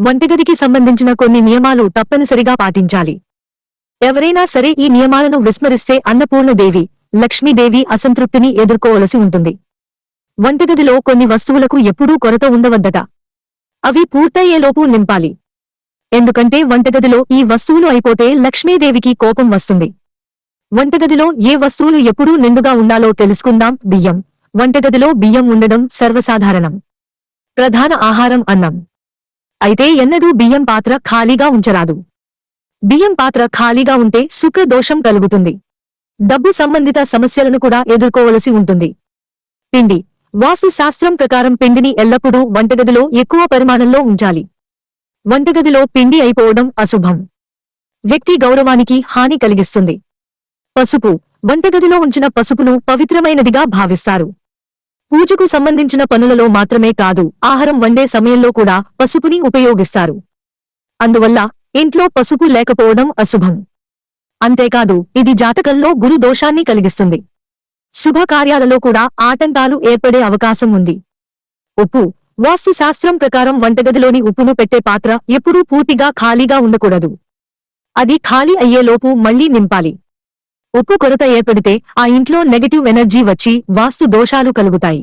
వంటగదికి సంబంధించిన కొన్ని నియమాలు తప్పనిసరిగా పాటించాలి. ఎవరైనా సరే ఈ నియమాలను విస్మరిస్తే అన్నపూర్ణదేవి లక్ష్మీదేవి అసంతృప్తిని ఎదుర్కోవలసి ఉంటుంది. వంటగదిలో కొన్ని వస్తువులకు ఎప్పుడూ కొరత ఉండవద్దట. అవి పూర్తయ్యేలోపు నింపాలి. ఎందుకంటే వంటగదిలో ఈ వస్తువులు అయిపోతే లక్ష్మీదేవికి కోపం వస్తుంది. వంటగదిలో ఏ వస్తువులు ఎప్పుడూ నిండుగా ఉండాలో తెలుసుకుందాం. బియ్యం. వంటగదిలో బియ్యం ఉండడం సర్వసాధారణం. ప్రధాన ఆహారం అన్నం. అయితే ఎన్నడూ బియ్యం పాత్ర ఖాళీగా ఉంచరాదు. బియ్యం పాత్ర ఖాళీగా ఉంటే శుక్ర దోషం కలుగుతుంది. డబ్బు సంబంధిత సమస్యలను కూడా ఎదుర్కోవలసి ఉంటుంది. పిండి. వాస్తు శాస్త్రం ప్రకారం పిండిని ఎల్లప్పుడూ వంటగదిలో ఎక్కువ పరిమాణంలో ఉంచాలి. వంటగదిలో పిండి అయిపోవడం అశుభం. వ్యక్తి గౌరవానికి హాని కలిగిస్తుంది. పసుపు. వంటగదిలో ఉంచిన పసుపును పవిత్రమైనదిగా భావిస్తారు. పూజకు సంబంధించిన పనులలో మాత్రమే కాదు ఆహారం వండే సమయంలో కూడా పసుపుని ఉపయోగిస్తారు. అందువల్ల ఇంట్లో పసుపు లేకపోవడం అశుభం. అంతేకాదు ఇది జాతకంలో గురు దోషాన్ని కలిగిస్తుంది. శుభకార్యాలలో కూడా ఆటంకాలు ఏర్పడే అవకాశం ఉంది. ఉప్పు. వాస్తుశాస్త్రం ప్రకారం వంటగదిలోని ఉప్పును పెట్టే పాత్ర ఎప్పుడూ పూర్తిగా ఖాళీగా ఉండకూడదు. అది ఖాళీ అయ్యేలోపు మళ్ళీ నింపాలి. ఉప్పు కొరత ఏర్పడితే ఆ ఇంట్లో నెగటివ్ ఎనర్జీ వచ్చి వాస్తు దోషాలు కలుగుతాయి.